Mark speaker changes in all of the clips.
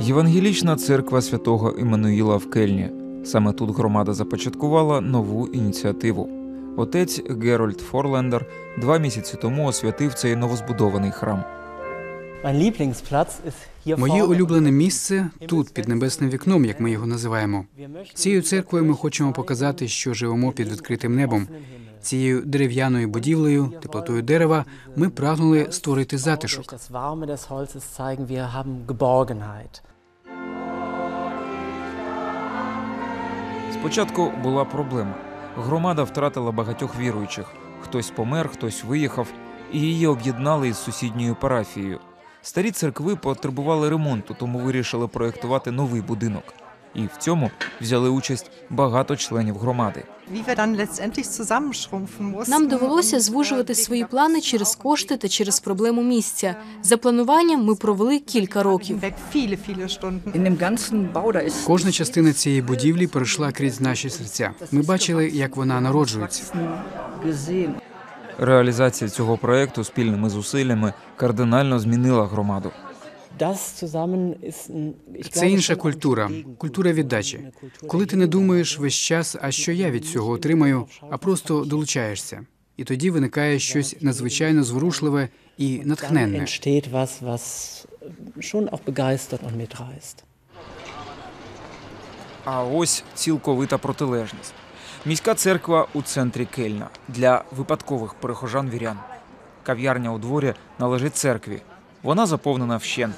Speaker 1: Євангелічна церква святого Іммануїла в Кельні. Саме тут громада започаткувала нову ініціативу. Отець Герольд Форлендер два місяці тому освятив цей новозбудований храм.
Speaker 2: Моє улюблене місце тут, під небесним вікном, як ми його називаємо. Цією церквою ми хочемо показати, що живемо під відкритим небом. Цією дерев'яною будівлею, теплотою дерева, ми прагнули створити затишок.
Speaker 1: Спочатку була проблема. Громада втратила багатьох віруючих. Хтось помер, хтось виїхав, і її об'єднали із сусідньою парафією. Старі церкви потребували ремонту, тому вирішили проєктувати новий будинок. І в цьому взяли участь багато членів громади.
Speaker 3: Нам довелося звужувати свої плани через кошти та через проблему місця. За плануванням ми провели кілька років.
Speaker 2: Кожна частина цієї будівлі пройшла крізь наші серця. Ми бачили, як вона народжується.
Speaker 1: Реалізація цього проєкту спільними зусиллями кардинально змінила громаду.
Speaker 2: Це інша культура, культура віддачі. Коли ти не думаєш весь час, а що я від цього отримаю, а просто долучаєшся. І тоді виникає щось надзвичайно зворушливе і натхненне.
Speaker 1: А ось цілковита протилежність. Міська церква у центрі Кельна для випадкових перехожан вірян. Кав'ярня у дворі належить церкві. Вона заповнена вщент.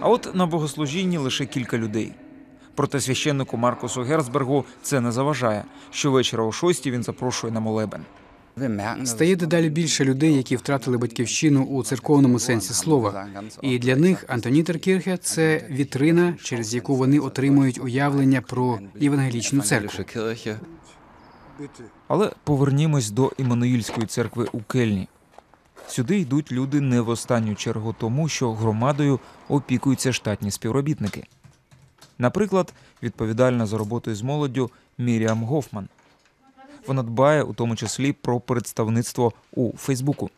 Speaker 1: А от на богослужінні лише кілька людей. Проте священнику Маркусу Герцбергу це не заважає. Щовечора о шостій він запрошує на молебен.
Speaker 2: Стає дедалі більше людей, які втратили батьківщину у церковному сенсі слова. І для них Антонітеркірхе – це вітрина, через яку вони отримують уявлення про євангелічну церкву.
Speaker 1: Але повернімось до Іммануїльської церкви у Кельні. Сюди йдуть люди не в останню чергу тому, що громадою опікуються штатні співробітники. Наприклад, відповідальна за роботу з молоддю Міріам Гофман. Вона дбає у тому числі про представництво у Фейсбуку.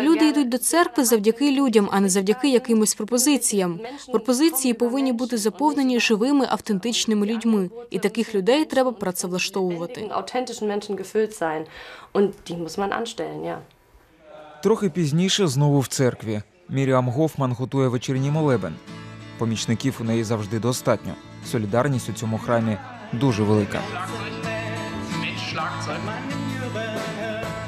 Speaker 3: Люди йдуть до церкви завдяки людям, а не завдяки якимось пропозиціям. Пропозиції повинні бути заповнені живими, автентичними людьми, і таких людей треба працевлаштовувати.
Speaker 1: Трохи пізніше знову в церкві. Міріам Гофман готує вечірній молебен. Помічників у неї завжди достатньо. Солідарність у цьому храмі дуже велика.
Speaker 4: Schlagzeug manieren.